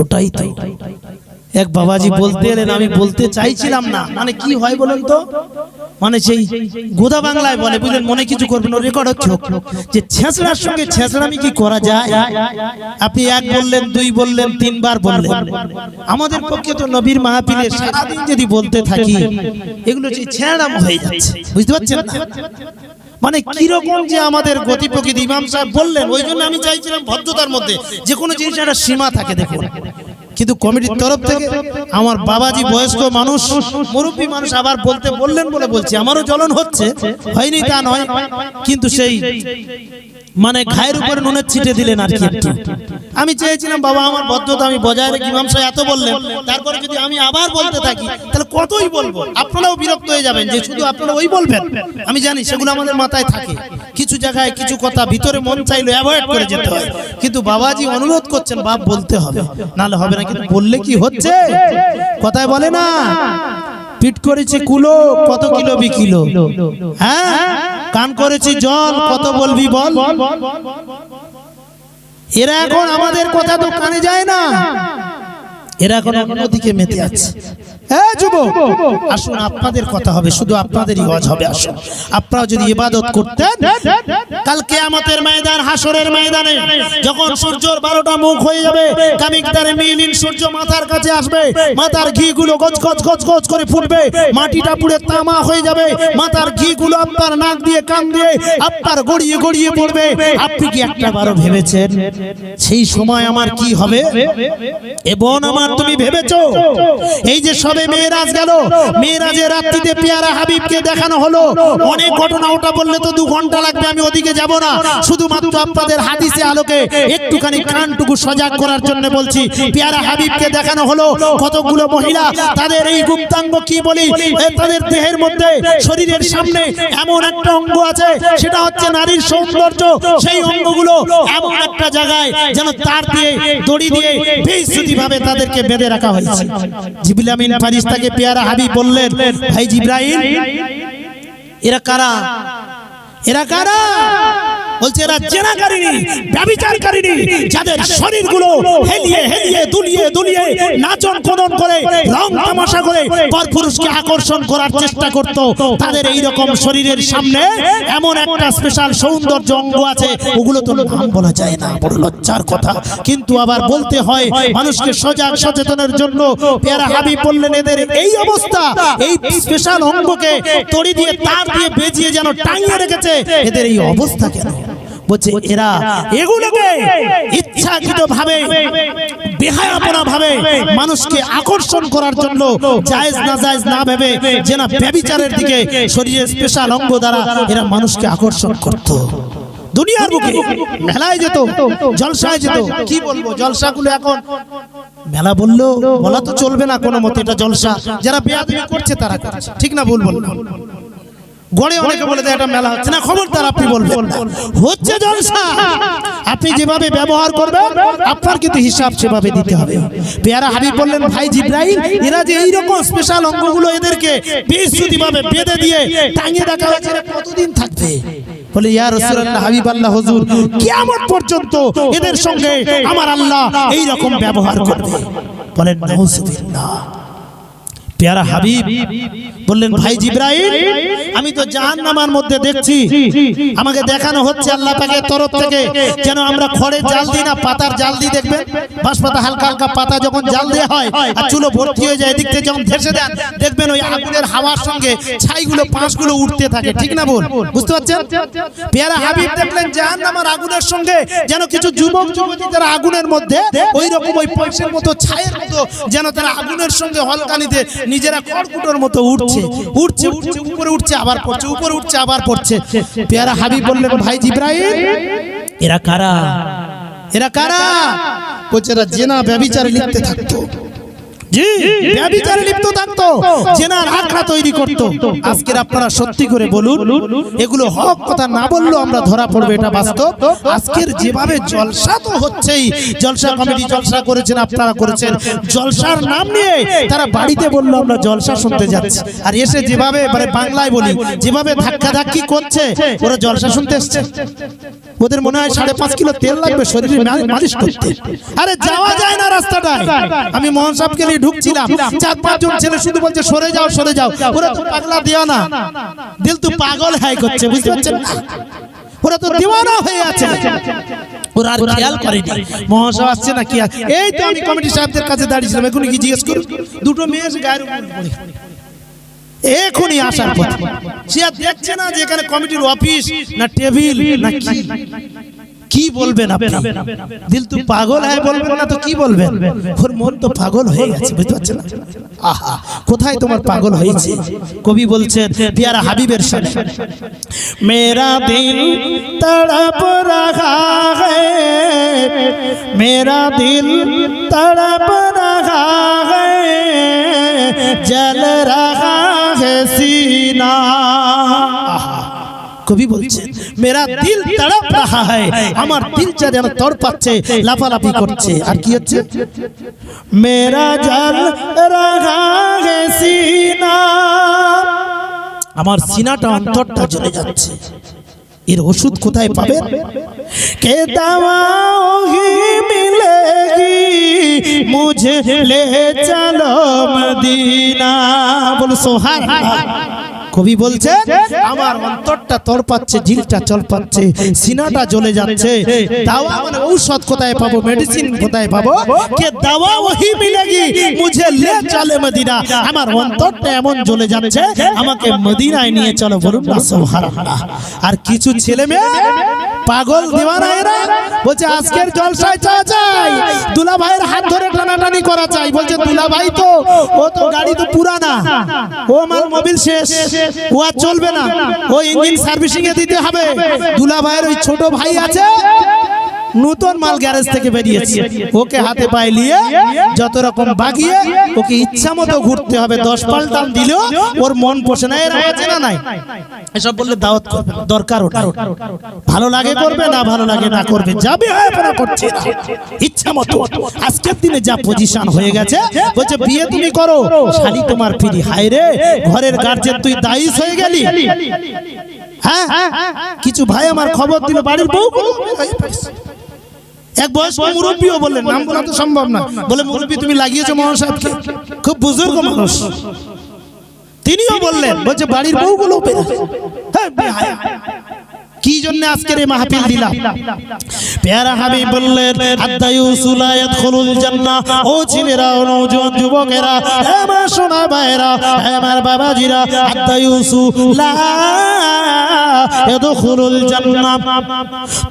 ওটাই তো। এক বাবাজি বলতে এলেন, আমি বলতে চাইছিলাম না। মানে কি হয় বলেন তো? মানে সেই গোদা বাংলায় বলে, বুঝলেন, মনে কিছু করবেন রেকর্ড হচ্ছে যে ছেঁচড়ার সঙ্গে ছেঁচড়ামি কি করা যায়? আপনি এক বললেন, দুই বললেন, তিনবার বললেন। আমাদের পক্ষে তো নবীর মাহফিলে সারাদিন যদি বলতে থাকি, এগুলো যে ছেঁড়াম হয়ে যাচ্ছে। বুঝতে পারছেন মানে কীরকম যে আমাদের গতি প্রকৃতি ইমাম সাহেব বললেন ওই জন্য আমি চাইছিলাম ভদ্রতার মধ্যে যে কোনো জিনিস একটা সীমা থাকে দেখুন। কিন্তু কমিটির তরফ থেকে আমার বাবাজি বয়স্ক মানুষ মুরব্বী মানুষ আবার বলতে বললেন বলে বলছি আমারও জ্বলন হচ্ছে হয়নি তা নয় কিন্তু সেই মানে ঘায়ের উপরে নুনের ছিটে দিলেন আর কি আমি চেয়েছিলাম বাবা আমার ভদ্রতা আমি বজায় রেখে ইমাম সাহেব এত বললেন তারপরে যদি আমি আবার বলতে থাকি তাহলে কতই বলব? আপনারাও বিরক্ত হয়ে যাবেন যে শুধু আপনারা ওই বলবেন। আমি জানি সেগুলো আমাদের মাথায় থাকে। কিছু জায়গায় কিছু কথা ভিতরে মন চাইলে অ্যাভয়েড করে যেতে হয়। কিন্তু বাবাজি অনুরোধ করছেন বাপ বলতে হবে। নাহলে হবে না কিন্তু বললে কি হচ্ছে? কথায় বলে না পিট করেছি কুলো কত কিলো বিকিলো? হ্যাঁ? কান করেছি, জল, কত বলবি বল? এরা এখন আমাদের কথা তো কানে যায় না। এরা এখন অন্যদিকে মেতে আছে। হ্যাঁ যুবক। আসুন আপনাদের কথা হবে শুধু আপনাদেরই ওয়াজ হবে আসুন। আপনারা যদি ইবাদত করতেন কাল কেয়ামতের ময়দান হাসরের ময়দানে যখন সূর্যর বারোটা মুখ হয়ে যাবে কামিকদারে মিলিন সূর্য মাথার কাছে আসবে মাথার ঘি গুলো গজ গজ গজ গজ করে ফুটবে মাটিটা পুড়ে তামা হয়ে যাবে মাথার ঘি গুলো আপনার নাক দিয়ে কান দিয়ে আপনার গড়িয়ে গড়িয়ে পড়বে। আপনি কি একটা বারো ভেবেছেন? সেই সময় আমার কি হবে? এবং আমার তুমি ভেবেছো? এই যে সবে মেয়েরাজ গেল। মেয়েরাজের রাত্রিতে পেয়ারা হাবিবকে দেখানো হলো। অনেক ঘটনা, ওটা বললে তো দু ঘণ্টা লাগবে, আমি ওদিকে যাব না। শুধুমাত্র আপনাদের হাদিসে আলোকে একটুখানি কানটুকু সজাগ করার জন্য বলছি, পেয়ারা হাবিবকে দেখানো হলো। কতগুলো মহিলা, তাদের এই গুপ্তাঙ্গ কি বলি? তাদের দেহের মধ্যে, শরীরের সামনে এমন একটা অঙ্গ আছে, সেটা হচ্ছে নারীর সৌন্দর্য। সেই অঙ্গগুলো এমন একটা জায়গায় যেন তার দিয়ে, দড়ি দিয়ে বেইজ্জতি ভাবে তাদেরকে বেঁধে রাখা হয়েছে। জিবরিল আমিন ফারিস্তাকে পেয়ারা হাবি বললেন ভাই জিব্রাহিম এরা কারা? এরা কারা? বলছে এরা জেনাকারিনী ব্যবিচারকারিনী যাদের শরীরগুলো হেলিয়ে হেলিয়ে দুলিয়ে দুলিয়ে নাচন কোদন করে রং তামাশা করে পরপুরুষকে আকর্ষণ করার চেষ্টা করত। তাদের এই রকম শরীরের সামনে এমন একটা স্পেশাল সৌন্দর্য অঙ্গ আছে ওগুলো তো নাম বলা যায় না বড় লজ্জার কথা। কিন্তু আবার বলতে হয় মানুষকে সজাগ সচেতনের জন্য পেয়ারা হাবিব বললেন এদের এই অবস্থা এই স্পেশাল অঙ্গকে তড়ি দিয়ে তার দিয়ে বেজিয়ে যেন টাঙিয়ে রেখেছে এদের এই অবস্থা কেন বলছে এরা এগুলোকে ইচ্ছাকৃত ভাবে বেহায়াপনা ভাবে মানুষকে আকর্ষণ করার জন্য জায়েজ না জায়েজ না ভেবে যে না ব্যবিচারের দিকে শরীরের স্পেশাল অঙ্গ দ্বারা এরা মানুষকে আকর্ষণ করত। দুনিয়ার বুকে মেলায় যেত জলসায় যেত কি বলব জলসাগুলো এখন মেলা বলল বলা তো চলবে না কোনো মতে এটা জলসা। যারা বেয়াদবি করছে তারা ঠিক না বলব গড়ে অনেকে বলে দেয় এটা মেলা হচ্ছে। না খবরদার আপনি বলবেন। হচ্ছে জলসা। আপনি যেভাবে ব্যবহার করবেন আপনার কিন্তু হিসাব সেভাবে দিতে হবে। পেয়ারা হাবিব বললেন ভাই জিব্রাহিম এরা যে এইরকম স্পেশাল অঙ্গগুলো এদেরকে বেসুদি ভাবে বেঁধে দিয়ে টাঙিয়ে রাখা হয়েছে কতদিন থাকবে? বলে ইয়া রাসূলুল্লাহ হাবিব আল্লাহ হুজুর কিয়ামত পর্যন্ত এদের সঙ্গে আমার আল্লাহ এই রকম ব্যবহার করবে। বলেন নাউজুবিল্লাহ। পেয়ারা হাবিব বললেন ভাই জিব্রাইল আমি তো জাহান্নামার মধ্যে দেখছি। আমাকে দেখানো হচ্ছে আল্লাহ পাকের তরফ থেকে যেন আমরা খড়ের জাল দিই না পাতার জাল দিই দেখবেন? বাঁশ পাতা হালকা হালকা পাতা যখন জাল দেওয়া হয় আর চুলো ভর্তি হয়ে যায় এদিক থেকে যখন ধেসে দেন দেখবেন ওই আগুনের হাওয়ার সঙ্গে ছাইগুলো পাঁশগুলো উঠতে থাকে। ঠিক না বল বুঝতে পারছেন? পেয়ারা হাবিব দেখলেন জাহান্নামার আগুনের সঙ্গে যেন কিছু যুবক যুবতী তারা আগুনের মধ্যে ওই রকম ওই পয়সের মতো ছায়ের মতো যেন তারা আগুনের সঙ্গে হলকানিতে নিজেরা খড়কুটোর মতো উঠছে উঠছে উঠছে উঠছে উপরে উঠছে আবার পড়ছে, উপরে উঠছে আবার পড়ছে। পেয়ারা হাবিব বললেন, ভাই জিব্রাহিম এরা কারা? এরা কারা? এরা জেনা ব্যবিচারে লিখতে থাকতো। জি ব্যভিচারে লিপ্ত থাকতো জেনার আখড়া তৈরি করতো আজকের আপনারা সত্যি করে বলুন এগুলো হক কথা না বললেও আমরা ধরা পড়বে এটা বাস্তব আজকের যেভাবে জলসা তো হচ্ছেই জলসা কমিটি জলসা করেছেন আপনারা করেছেন জলসার নাম নিয়ে তারা বাড়িতে বলল আমরা জলসা শুনতে যাচ্ছি আর এসে যেভাবে মানে বাংলায় বলি যেভাবে ধাক্কা ধাক্কি করছে ওরা জলসা শুনতে এসছে ওদের মনে হয় সাড়ে পাঁচ কিলো তেল লাগবে শরীরে মালিশ করতে আরে যাওয়া যায় না রাস্তাটায় আমি মোহন সাহেবকে নিয়ে ঢুকছিলাম। চার পাঁচজন ছেলে শুধু বলছে সরে যাও সরে যাও। ওরা তো পাগলা দিও না দিল তো পাগল হাই করছে বুঝতে পারছেন? ওরা তো দিওয়ানা হয়ে আছে। ওরা আর খেয়াল করেনি। মহাসভা আসছে না কি এই তো আমি কমিটি সাহেবদের কাছে দাঁড়িয়েছিলাম কি জিজ্ঞেস করুন? দুটো মেয়ে এসে গায়ের উপর এখনই আসার পথে। সে আর দেখছে না যে এখানে কমিটির অফিস না টেবিল না কি। কি বলবেন দিল তো পাগল হ্যাঁ বলবে না তো কি বলবেন? ওর মন তো পাগল হয়ে গেছে বুঝতে পারছেন আহা কোথায় তোমার পাগল হয়েছে? কবি বলছেন দিয়ারা হাবিবের সাথে মেরা দিল তড়প রাখা মেরা দিল তড়প রাখা জল রাখা সিনা। কবি বলছেন মেরা দিল তড়প রাহা হয় আমার দিলটা যেন তড়পাচ্ছে লাফালাফি করছে। আর কি হচ্ছে? মেরা জল আমার সিনাটা অন্তরটা জ্বলে যাচ্ছে। এর ওষুধ কোথায় পাবে কে দাওয়াহি মিলেগি মুঝে লে চলো মদিনা বল সোহান কবি বলছে আমার অন্তরটা তড়পাচ্ছে ঝিলটা চলপাচ্ছে সিনাটা জ্বলে যাচ্ছে দাওয়া মানে ঔষধ কোথায় পাবো মেডিসিন কোথায় পাবো? কে দাওয়া ওহি মিলেগি? মুঝে লে চলে মদিনা আমার অন্তরটা এমন জ্বলে যাচ্ছে আমাকে মদিনায় নিয়ে চলো বলুন না সুবহানাল্লাহ। আর কিছু ছেলে মেয়ে পাগল দিওয়ানা এরা বলছে আজকের জলসায় চা চাই। দুলা ভাইয়ের হাত ধরে টানাটানি করা চাই বলছে দুলা ভাই তো ও তো গাড়ি তো পুরানা ও মাল মোবিল শেষ। আর চলবে না। ও ইঞ্জিন সার্ভিসিং এ দিতে হবে। দুলা ভাইয়ের ওই ছোট ভাই আছে। নতুন মাল গ্যারেজ থেকে বেরিয়েছে। ওকে হাতে পায়ে নিয়ে যত রকম বাগিয়ে ওকে ইচ্ছা মতো ঘুরতে হবে, দশ পাল্টান দিলেও ওর মন পোষে না, এর আছে না নাই। এসব বললে দাওয়াত করবে দরকার ওটা ভালো লাগে করবে, না ভালো লাগে না করবে, যাবে, হয় না করছে না। ইচ্ছা মতো। আজকের দিনে যা পজিশন হয়ে গেছে, বলছে, বিয়ে তুমি করো শালি তোমার ফিরি। হায় রে, ঘরের গার্জেন তুই দায়িস হয়ে গেলি। হ্যাঁ কিছু ভাই আমার খবর দিল, বাড়ির বউ এক বয়স্ক মুরব্বীও বললেন নাম বলা তো সম্ভব না। বলে মুরব্বী তুমি লাগিয়েছো মহান সাহেবকে খুব বুজুর্গ মানুষ। তিনিও বললেন বলছে বাড়ির বউগুলো হ্যাঁ। কি জন্য আজকের এই মাহফিল দিলাম পেয়ারা হাবিব বললেন আদায়ু সুলায়াত খুলুল জান্নাহ। ও ছেলেরা, ও নওজোয়ান যুবকেরা হে আমার সোনা ভাইরা হে আমার বাবাজিরা আদায়ু সুলা ইয়াদখুলুল জান্নাহ।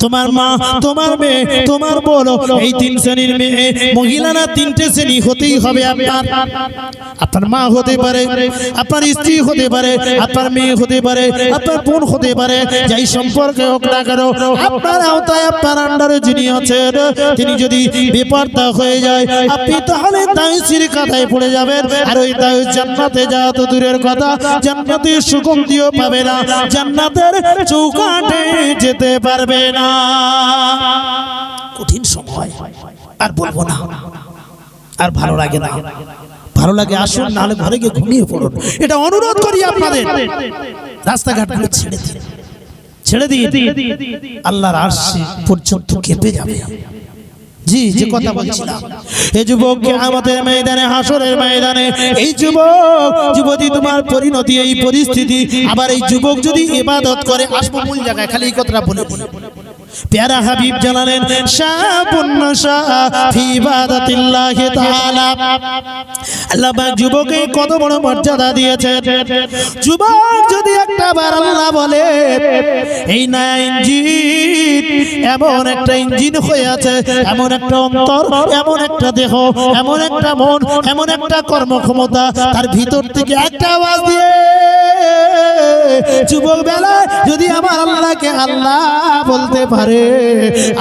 তোমার মা, তোমার মেয়ে, তোমার বলো এই তিন শ্রেণির মেয়ে, মহিলারা তিনটে শ্রেণি হতেই হবে আপনার। আপনার মা হতে পারে, আপনার স্ত্রী হতে পারে, আপনার মেয়ে হতে পারে, আপনার বোন হতে পারে, যাই সম্পর্কে হোক না কেন, আপনার আওতায় আপনার আন্ডারে যিনি আছেন, তিনি যদি বেপর্দা হয়ে যায়, আপনি তাহলে দায়ুসির কাঁথায় পড়ে যাবেন। আর ওই দায়ুস জান্নাতে যাওয়া তো দূরের কথা, জান্নাতের সুগন্ধিও পাবে না, জান্নাতের চৌকাটে যেতে পারবে না। কঠিন সময়, আর বলব না। আর ভালো লাগে না। ভালো লাগে, আসুন, নাহলে ঘরে গিয়ে ঘুমিয়ে পড়ুন। এটা অনুরোধ করি আপনাদের। রাস্তাঘাটগুলো ছেড়ে দিন। ছেড়ে দিন আল্লাহর আরশি পর্যন্ত কেঁপে যাবে। জি, যে কথা বলছিলাম। এই যুবক আমাদের ময়দানে হাসরের ময়দানে, এই যুবক, যুবতী তোমার পরিণতি, এই পরিস্থিতি, আবার এই যুবক যদি ইবাদত করে আসব মূল জায়গায়, খালি এই কথাটা বলে। প্যারা হাবিব জানালেন যুবকে কত বড় মর্যাদা দিয়েছেন। যুবক যদি একটা বার আল্লাহ বলে, এই না ইঞ্জিন, এমন একটা ইঞ্জিন হয়ে আছে, এমন একটা অন্তর, এমন একটা দেহ, এমন একটা মন, এমন একটা কর্মক্ষমতা, তার ভিতর থেকে একটা আওয়াজ দিয়ে যুবক বেলায় যদি আমার আল্লাহকে আল্লাহ বলতে পারে,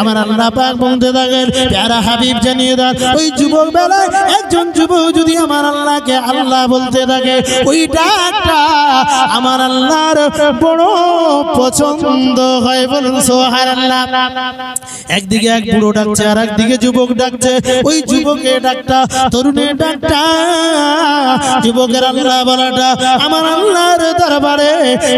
আমার আল্লাহ পাক বলতে থাকেন, প্যারা হাবিব, জানিয়ে দেন ওই যুবক বেলায় একজন যুবক যদি আমার আল্লাহকে আল্লাহ বলতে থাকে ওই ডাকটা আমার আল্লাহর বড় পছন্দ হয় বলুন সোহার আল্লাহ একদিকে এক বুড়ো ডাকছে, আর একদিকে যুবক ডাকছে, ওই যুবকের ডাকটা, তরুণের ডাকটা, যুবকের আল্লাহ বলাটা, আমার আল্লাহর দরবারে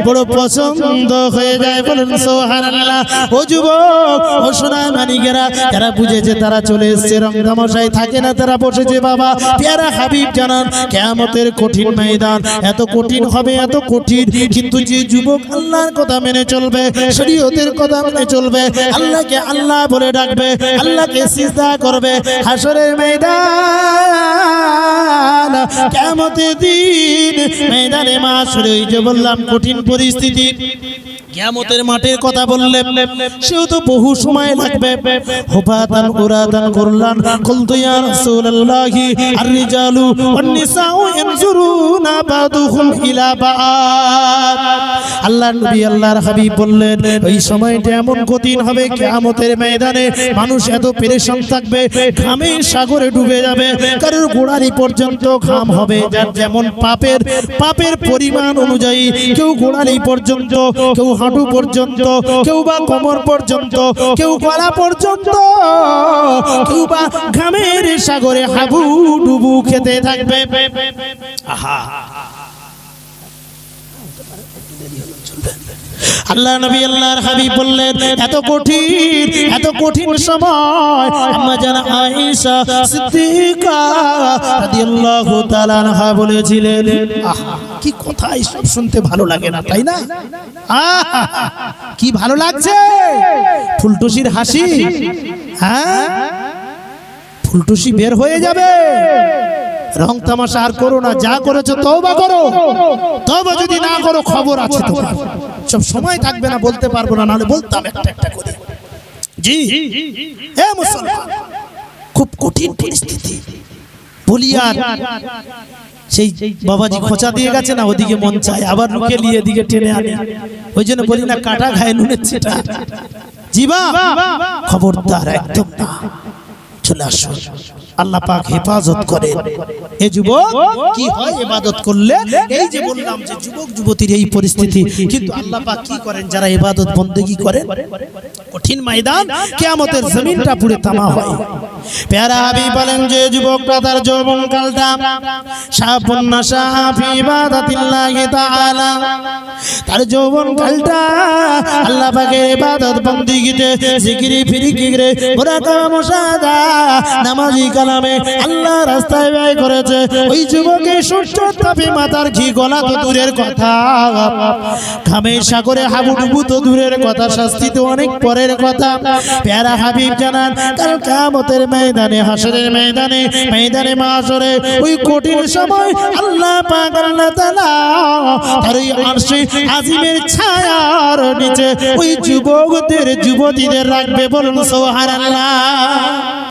বড় পছন্দ হয়ে যায়। বলুন সোহার আল্লাহ ও যুবক, ও সোনা মানিকেরা, যারা বুঝেছে তারা চলে এসছে। রংধামশাই থাকে না, তারা বসেছে, বাবা। পেয়ারা হাবিব জানান, কেয়ামতের কঠিন ময়দান। এত কঠিন হবে, এত কঠিন। কিন্তু যে যুবক আল্লাহর কথা মেনে চলবে, শরীয়তের কথা মেনে চলবে, আল্লাহকে আল্লাহ বলে ডাকবে, আল্লাহকে সিজদা করবে। হাসরের ময়দান, কেয়ামতের দিন, ময়দানে মাসরে ওই যে বললাম কঠিন পরিস্থিতি কিয়ামতের মাঠের কথা তো বহু সময় লাগবে। করলান কুলতু ইয়া রাসূলুল্লাহি আর রিজালু ওয়ান নিসাউ ইয়ানজুরুনা বাদুহুম ইলা বাদ নবী আল্লাহর হাবিব বললেন ওই সময়টা এমন কঠিন হবে কিয়ামতের ময়দানে মানুষ এত পেরেশান থাকবে ঘামে সাগরে ডুবে যাবে কারোর গোড়ালি পর্যন্ত ঘাম হবে। যার যেমন পাপের পাপের পরিমাণ অনুযায়ী কেউ গোড়ালি পর্যন্ত কেউ হাঁটু পর্যন্ত, কেউ বা কোমর পর্যন্ত, কেউ গলা পর্যন্ত, কেউ বা ঘামের সাগরে হাবু ডুবু খেতে থাকবে। আহা। আল্লাহ নবী, আল্লাহর হাবিব বললেন, এত কঠিন এত কঠিন সময়। আম্মা জানা আয়েশা সিদ্দিকা রাদিয়াল্লাহু তাআলা আনহা বলেছিলেন কি কথা এইসব শুনতে ভালো লাগে না, তাই না? কি ভালো লাগছে? ফুলটুসির হাসি। হ্যাঁ? ফুলটুসি বের হয়ে যাবে। রং তামাশা আর করো না, যা করেছ তওবা করো। তবে যদি না করো, খবর আছে তোমার। সব সময় থাকবে না, বলতে পারব না, নাহলে বলতাম একটা একটা করে। জি। হে মুসলমান, খুব কঠিন পরিস্থিতি। বলি আর, সেই বাবাজি খোঁচা দিয়ে গেছে না, ওদিকে মন চায়, আবার লুকে নিয়ে এদিকে টেনে আনে। ওই জন্য বলি না, কাটা খায় নুনের ছেটা। জিবা খবরদার একদম না। চলে আসুন। আল্লাহ পাক হেফাজত করেন। এ যুবক কি হয় ইবাদত করলে? এই যে বললাম যে যুবক যুবতীর এই পরিস্থিতি কিন্তু আল্লাহ পাক কি করেন? যারা ইবাদত বন্দেগী করেন কঠিন ময়দান কিয়ামতের জমিনটা পুড়ে তামা হয়। প্যারা হাবি বলেন যে তার যৌবন কালটা সাহাফি ইবাদাতিল্লাহি তাআলা। তার যৌবন কালটা আল্লাহ পাকের ইবাদত বন্দেগীতে জিকিরি ফিরিকিরে মুরাকাবা নামাজি কালামে আল্লাহ রাস্তায় ব্যয় করেছে। ওই যুবকের সূর্য তাপে মাথার ঘি গলা তো দূরের কথা। ঘামে সাগরে হাবুডুবু তো দূরের কথা। শাস্তি তো অনেক পরের কথা। প্যারা হাবিব জানান, কাল কামতের ময়দানে হাসরের ময়দানে ময়দানে মাসরে ওই কঠিন সময় আল্লাহ পাক আল্লাহ তাআলা ওই আরশে আজিমের ছায়ার নিচে ওই যুবকদের, যুবতীদের রাখবে বলুন সুবহানাল্লাহ।